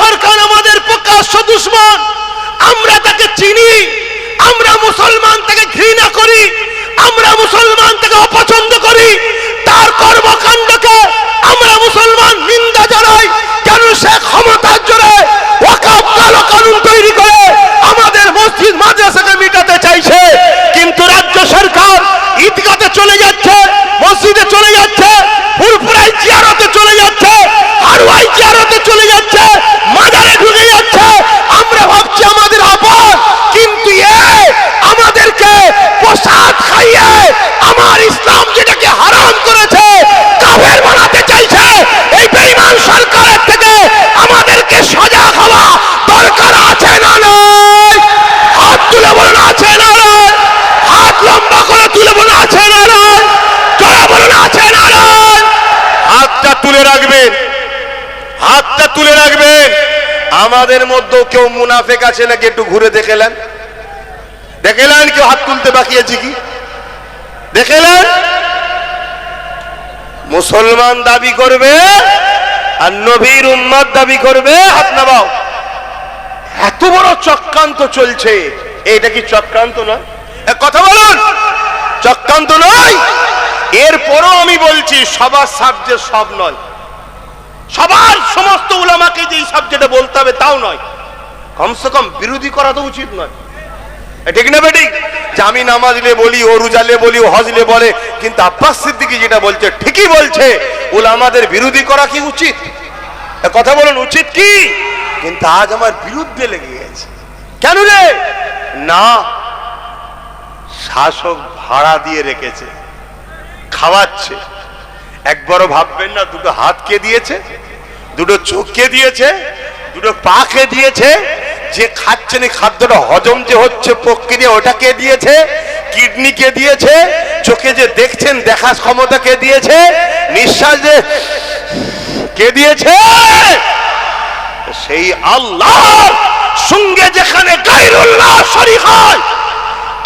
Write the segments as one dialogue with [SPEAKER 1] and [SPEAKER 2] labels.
[SPEAKER 1] সরকার আমাদের প্রকাশ্য দুশ্মন। আমরা তাকে চিনি, আমরা মুসলমান তাকে ঘৃণা করি, আমরা মুসলমান তাকে অপছন্দ করি। তার কর্মকাণ্ডকে আমরা মুসলমান নিন্দা জানাই, কেন সে ক্ষমতার জোরে ওয়াকাফ কালো কানুন তৈরি করে আমাদের মসজিদ মাদ্রাসাকে মিটাতে চাইছে কিন্তু রাজ্য সরকার ঈদগাতে চলে যাচ্ছে মসজিদে চলে যাচ্ছে ফুরফুরাই জিয়ারতে চলে যাচ্ছে হারুয়াই জিয়ারতে চলে যাচ্ছে মাজারে ঢুকে যাচ্ছে আমরা ভাবছি আমাদের আপন কিন্তু এ আমাদেরকে প্রসাদ খাইয়ে আমার ইসলাম যেটাকে হারাম করেছে কাফের বানাতে চাইছে এই বেঈমান সরকারের থেকে আমাদেরকে সজাগ হওয়া দরকার আছে না নয় হাত তুলে বলুন আছে না নয় হাত লম্বা করে তুলে বলুন আছে না নয় জোরে বলুন আছে না নয় হাতটা তুলে রাখবেন হাতটা তুলে রাখবেন আমাদের মধ্যেও কেউ মুনাফেক আছে নাকি একটু ঘুরে দেখেলেন দেখেলেন কেউ হাত তুলতে বাকি আছে কি? দেখেলেন মুসলমান দাবি করবে আর নবীর উম্মাদ দাবি করবে হাত নামাও। এত বড় চক্রান্ত চলছে। এটা কি চক্রান্ত নয়? এ, কথা বলুন। চক্রান্ত নয়। এরপরও আমি বলছি সবার সাবজেক্ট সব নয়। সবার সমস্ত উলামাকে যে সাবজেক্টে বলতে হবে তাও নয়। কমসে কম বিরোধী করা তো উচিত নয়। ঠিক না বেটি? যে আমি নামাজলে বলি, ও রুজালে বলি, ও হজলে বলে, কিন্তু আব্বাস সিদ্দিকি যেটা বলছে, ঠিকই বলছে, উলামাদের বিরোধী করা কি উচিত? কথা বলুন, উচিত কি? কিন্তু আজ আমার বিরুদ্ধে লেগে গেছে। কেন রে? না, শাসক ভাড়া দিয়ে রেখেছে, খাওয়াচ্ছে। একবারও ভাববেন না, দুটো হাত কে দিয়েছে? দুটো চোখ কে দিয়েছে, দুটো পা কে দিয়েছে, যে খাচ্ছেন এই খাদ্যটা হজম যে হচ্ছে প্রক্রিয়া ওটা কে দিয়েছে কিডনি কে দিয়েছে, চোখে যে দেখছেন, দেখার ক্ষমতা কে দিয়েছে, নিঃশ্বাস যে কে দিয়েছে? সেই আল্লাহ সঙ্গে যেখানে গাইরুল্লাহ শরীক হয়,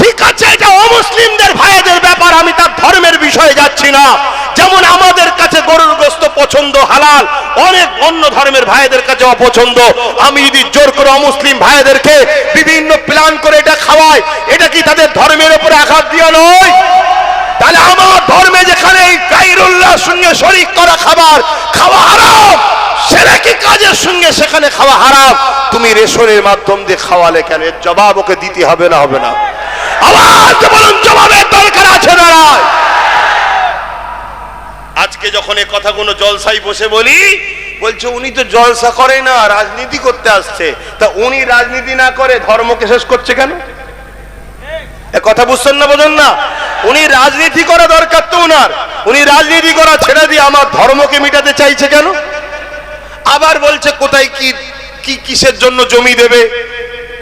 [SPEAKER 1] ঠিক আছে, এটা অমুসলিমদের ভাইদের ব্যাপার, আমি তার ধর্মের বিষয়ে যাচ্ছি না। যেমন আমাদের কাছে গরুর গোস্ত পছন্দ হালাল, অনেক অন্য ধর্মের ভাইদের কাছে অপছন্দ। আমি যদি জোর করে অমুসলিম ভাইদেরকে বিভিন্ন প্ল্যান করে এটা খাওয়াই, এটা কি তাদের ধর্মের উপরে আঘাত দিয়া নয়? তাহলে আমার ধর্মে যেখানে গাইরুল্লাহর সঙ্গে শরিক করা খাবার, খাওয়া হারাম। সেরেকি কাজের সঙ্গে সেখানে খাওয়া হারাম? তুমি রেশনের মাধ্যম দিয়ে খাওয়ালে কেন? এর জবাব ওকে দিতে হবে না হবে না। আওয়াজ বলুন, জবাবের দরকার আছে নাই? আজকে যখন এই কথাগুলো জলসাই বসে বলি, বলছে, উনি তো জলসা করে না, রাজনীতি করতে আসছে। তা উনি রাজনীতি না করে ধর্মকে শেষ করছে কেন? এ কথা বুঝছেন না, বোঝেন না? উনি রাজনীতি করা দরকার তো উনার। উনি রাজনীতি করা ছেড়ে দিয়ে আমার ধর্মকে মিটাতে চাইছে কেন? আবার বলছে, কোথায় কি কি কিসের জন্য জমি দেবে?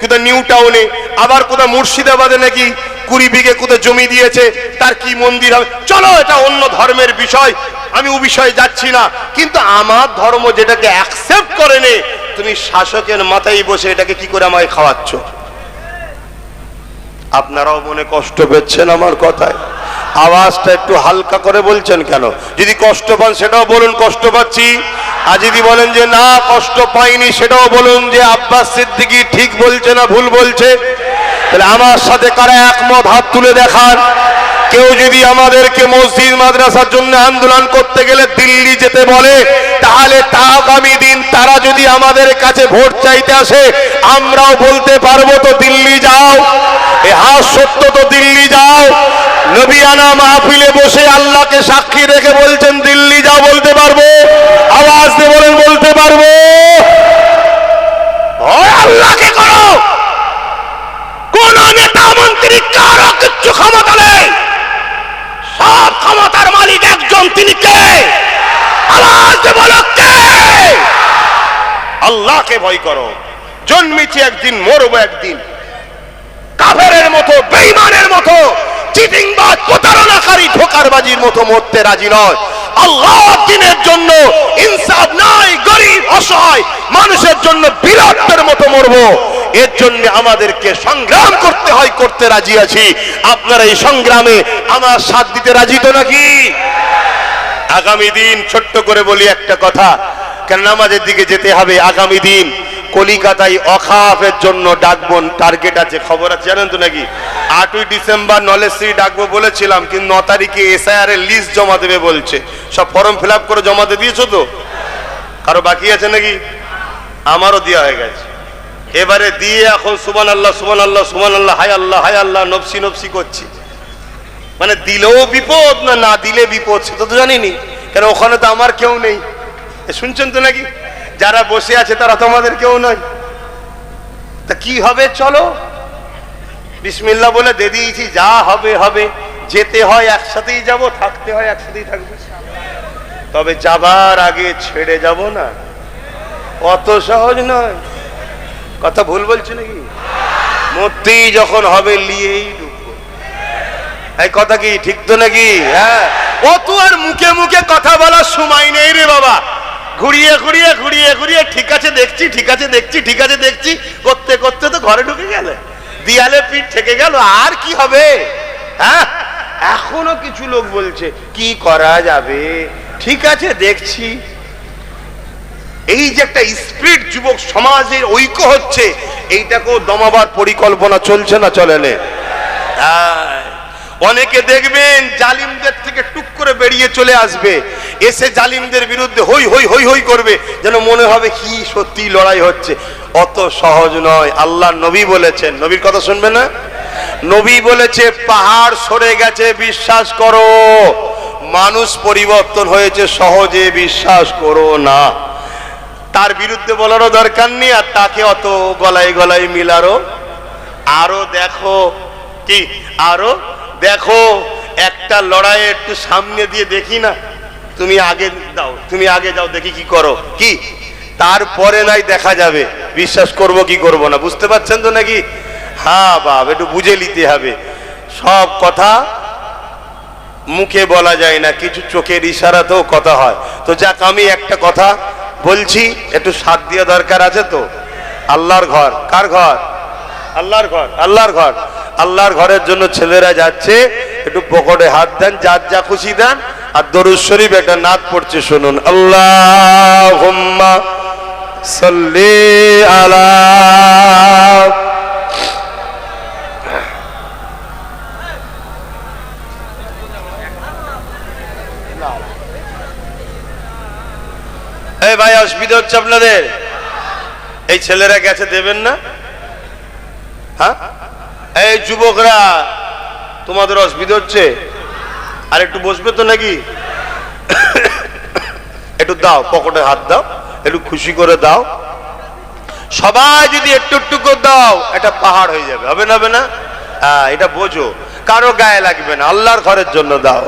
[SPEAKER 1] কোথায় নিউ টাউনে? আবার কোথায় মুর্শিদাবাদে নাকি কুড়ি বিঘে কোথায় জমি দিয়েছে, তার কি মন্দির হবে? চলো, এটা অন্য ধর্মের বিষয়। আমি ও বিষয়ে যাচ্ছি না। কিন্তু আমার ধর্ম যেটাকে অ্যাকসেপ্ট করে নে, তুমি শাসকের মাথায় বসে এটাকে কি করে আমায় খাওয়াচ্ছ? আপনারাও মনে কষ্ট পেচ্ছেন আমার কথায়? আওয়াজটা একটু হালকা করে বলছেন কেন? যদি কষ্ট পান সেটাও বলুন, কষ্ট পাচ্ছি। আর যদি বলেন যে না, কষ্ট পাইনি, সেটাও বলুন যে আব্বাস সিদ্দিকি ঠিক বলছে না ভুল বলছে। তাহলে আমার সাথে কারা একমত? হাত তুলে দেখান। কেউ যদি আমাদেরকে মসজিদ, মাদ্রাসার জন্য আন্দোলন করতে গেলে দিল্লি যেতে বলে, তাহলে তা আগামী দিন তারা যদি আমাদের কাছে ভোট চাইতে আসে, আমরাও বলতে পারব তো দিল্লি যাও। এ হাস সত্য তো দিল্লি যাও। নবিয়ানা মাহফিলে বসে আল্লাহকে সাক্ষী রেখে বলছেন, দিল্লি যাও বলতে পারব। আওয়াজ দিয়ে বলেন, বলতে পারব ভয় আল্লাহকে করো কোন মন্ত্রী কারও কিচ্ছু ক্ষমতা নেই। সব ক্ষমতার মালিক একজন, তিনি কে? আল্লাহকে ভয় করো। জন্মেছি একদিন, মরবো একদিন। কাফেরের মতো, বেঈমানের মতো, চিটিংবাজ, প্রতারণাকারী, ধোকারবাজির মতো মরতে রাজি নয়। আল্লাহ দিনের জন্য ইনসাফ নাই, গরিব, অসহায়, মানুষের জন্য বিরাটের মতো মরবো। এর জন্য আমাদেরকে সংগ্রাম করতে হয়, করতে রাজি আছি। আপনারা এই সংগ্রামে আমার সাথ দিতে রাজি তো নাকি? আগামী দিন, ছোট্ট করে বলি একটা কথা, কেন নামাজের দিকে যেতে হবে আগামী দিন? কলিকাতায় অখাফের জন্য ডাকবন টার্গেট আছে, খবর আছে, জানেন তো নাকি? আটই ডিসেম্বর নলেশ্রী ডাকবো বলেছিলাম, কিন্তু ন তারিখে এসআইআর এর লিস্ট জমা দেবে বলছে। সব ফর্ম ফিল করে জমা দিয়ে দিয়েছ তো? কারও বাকি আছে নাকি? আমারও দেওয়া হয়ে গেছে। এবারে দিয়ে এখন সুবান আল্লাহ সুবান আল্লাহ সুবান আল্লাহ হায় আল্লাহ হায় আল্লাহ, নফসি নফসি করছি। মানে দিলেও বিপদ না না দিলে বিপদ সেটা তো জানিনি। কেন ওখানে তো আমার কেউ নেই। শুনছেন তো নাকি? যারা বসে আছে তারা তো আমাদের কেউ নয়। তা কি হবে? চলো। বিসমিল্লা বলে দিয়ে দিয়েছি, যা হবে হবে। যেতে হয় একসাথেই যাব, থাকতে হয় একসাথেই থাকবে। তবে যাবার আগে ছেড়ে যাব না। অত সহজ নয়। কথা ভুল বলছি নাকি? মূর্তি যখন হবে লিয়েই এই কথা কি ঠিক তো নাকি? হ্যাঁ। অত আর মুখে মুখে কথা বলার সময় নেই রে বাবা। ঘুরিয়ে ঘুরিয়ে ঘুরিয়ে ঘুরিয়ে, ঠিক আছে দেখছি, ঠিক আছে দেখছি, ঠিক আছে দেখছি, করতে করতে তো ঘরে ঢুকে গেলে। দিয়ালে পিঠ থেকে গেল, আর কি হবে? হ্যাঁ? এখনও কিছু লোক বলছে, কি করা যাবে? ঠিক আছে দেখছি এই যে একটা স্পিরিট যুবক সমাজের ঐক্য হচ্ছে, এইটাকেও দমাবার পরিকল্পনা চলছে না চলে নে হ্যাঁ। অনেকে দেখবেন জালিমদের থেকে টুক করে বেরিয়ে চলে আসবে, এসে জালিমদের বিরুদ্ধে হই হই হই হই করবে, যেন মনে হবে কি সত্যি লড়াই হচ্ছে। অত সহজ নয় আল্লাহ নবী বলেছেন। নবীর কথা শুনবে না? নবী বলেছে, পাহাড় সরে গেছে, বিশ্বাস করো। মানুষ পরিবর্তন হয়েছে, সহজে বিশ্বাস করো না। তার বিরুদ্ধে বলারও দরকার নেই, আর তাকে অত গলায় গলায় মিলারও। আরও দেখো, কি? আরও দেখো, একটা লড়াই একটু সামনে দিয়ে দেখি না। তুমি আগে দাও, তুমি আগে যাও, দেখি কি করো। কি? তারপরে নাই দেখা যাবে। বিশ্বাস করব কি করব না, বুঝতে পারছেন তো নাকি? হ্যাঁ বাপ, একটু বুঝে নিতে হবে। সব কথা মুখে বলা যায় না, কিছু চোখের ইশারাতেও কথা হয়। তো যাক, আমি একটা কথা বলছি একটু সাত দিয়ে দরকার আছে তো? আল্লাহর ঘর। কার ঘর? আল্লাহর ঘর। আল্লাহর ঘর। আল্লাহর ঘরের জন্য ছেলেরা যাচ্ছে একটু পকেটে হাত দেন যার যা খুশি দেন আর দরুদ শরীফ একটা নাদ পড়ছে শুনুন। আল্লাহ সাল্লি আলা অসুবিধা হচ্ছে আপনাদের? এই ছেলেরা গেছে দেবেন না? হ্যাঁ? এই যুবকরা, তোমাদের অসুবিধা হচ্ছে? আর একটু বসবে তো নাকি? একটু দাও, পকেটে হাত দাও, একটু খুশি করে দাও। সবাই যদি একটু একটু করে দাও এটা পাহাড় হয়ে যাবে। হবে না হবে না? হ্যাঁ এটা বোঝো। কারও গায়ে লাগবে না, আল্লাহর ঘরের জন্য দাও।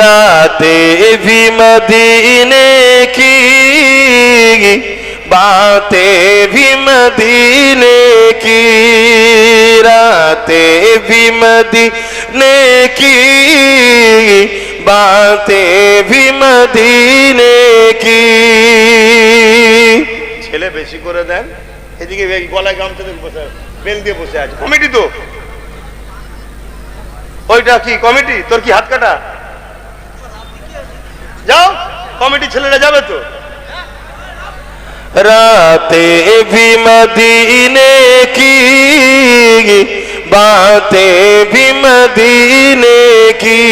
[SPEAKER 1] রাতে ভি মদিনে কি बातें भी मदीने की रातें भी मदीने की बातें भी मदीने की ছেলে বেশি করে দেন এদিকে এই গলায় গামছা দিয়ে বসে বেল দিয়ে বসে আছে কমিটি তো ওইটা কি কমিটি তোর কি হাত কাটা যাও কমিটি ছেলেরা যাবে তো রাতে भी मदीने की बातें भी मदीने की।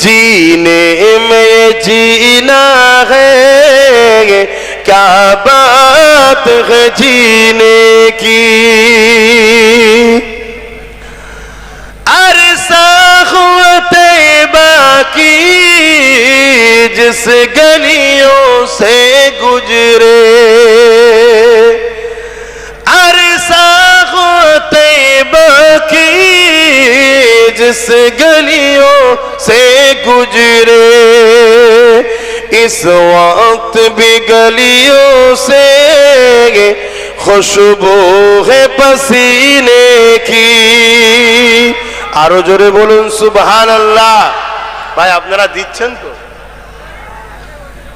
[SPEAKER 1] जीने में जीना है, क्या बात है जीने की? अरसा हुआ तैबा की, जिस गलियों से गुजरे अरसा हुआ तैबा की जिस गलियों से गुजरे इस वक्त भी गलियों से खुशबू है पसीने की আরো জোরে বলুন সুবহান আল্লাহ ভাই আপনারা দিচ্ছেন তো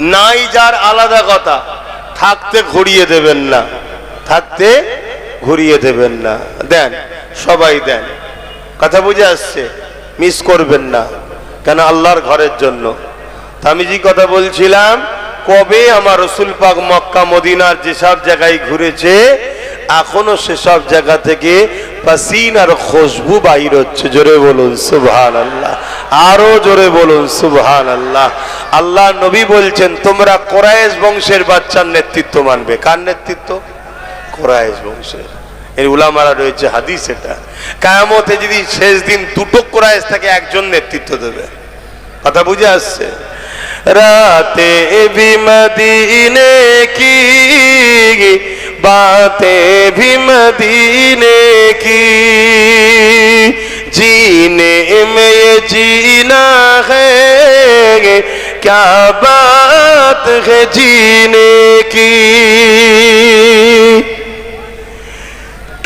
[SPEAKER 1] নাই যার আলাদা কথা। থাকতে ঘুরিয়ে দেবেন না। থাকতে ঘুরিয়ে দেবেন না। দেন, সবাই দেন। কথা বুঝে আসছে? মিস করবেন না। কেন? আল্লাহর ঘরের জন্য। যে কথা বলছিলাম,
[SPEAKER 2] কবে আমার রসুল পাক মক্কা মদিনার যেসব জায়গায় ঘুরেছে, এখনও সেসব জায়গা থেকে পাসিনার খুশবু বাইর হচ্ছে, জোরে বলুন সুবহান আল্লাহ আরও জোরে বলুন সুবহান আল্লাহ আল্লাহ নবী বলছেন, তোমরা কোরায়েশ বংশের বাচ্চার নেতৃত্ব মানবে। কার নেতৃত্ব? কোরায়েশ বংশের। এর উলামারা রয়েছে, হাদিস এটা। কায়ামতে যদি শেষ দিন দুটো কোরায়েশ থাকে একজন নেতৃত্ব দেবে। কথা বুঝে আসছে? রাতে বিমদিনে কি बातें भी मदीने की जीने में ये जीना है क्या बात है जीने की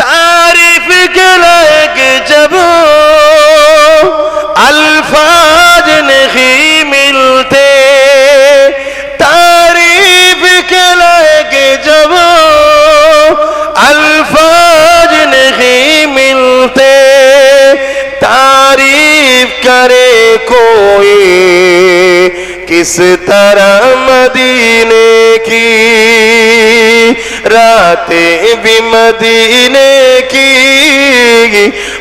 [SPEAKER 2] तारीफ के लायक जब अल्फाज नहीं किस तरह मदीने की रातें भी मदीने की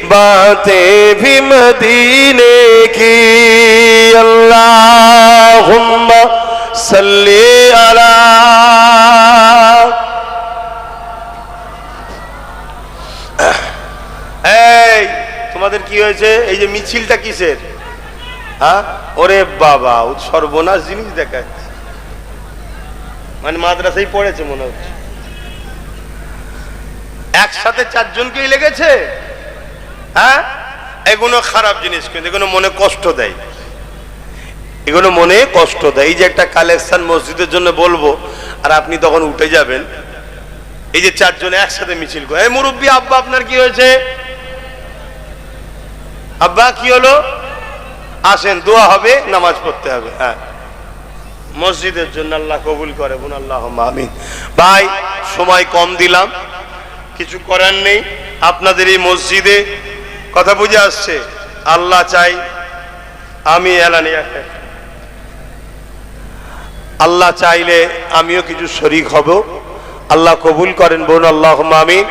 [SPEAKER 2] बातें भी मदीने की अल्लाहुम्मा सल्ली अला এই তোমাদের কি হয়েছে এই যে মিছিলটা কিসের হ্যাঁ? ওরে বাবা সর্বনাশ জিনিস দেখাচ্ছে মানে মাদ্রাসায় পড়েছে মনে হচ্ছে। একসাথে চারজনকেই লেগেছে? হ্যাঁ? এগুলো খারাপ জিনিস কিন্তু, এগুলো মনে কষ্ট দেয়। এগুলো মনে কষ্ট দেয়। এই যে একটা কালেকশন মসজিদের জন্য বলব, আর আপনি তখন উঠে যাবেন। এই যে চারজন একসাথে মিছিল করে। মুরব্বী আব্বা, আপনার কি হয়েছে? আব্বা, কি হলো? আসেন, দোয়া হবে, নামাজ পড়তে হবে হ্যাঁ। মসজিদের জন্য আল্লাহ কবুল করে বোন আল্লাহ আমিন। ভাই, সময় কম দিলাম, কিছু করার নেই। আপনাদের এই মসজিদে কথা বুঝে আসছে, আল্লাহ চাই আমি এলানি। আল্লাহ চাইলে আমিও কিছু শরিক হব। আল্লাহ কবুল করেন বোন আল্লাহ আমিন।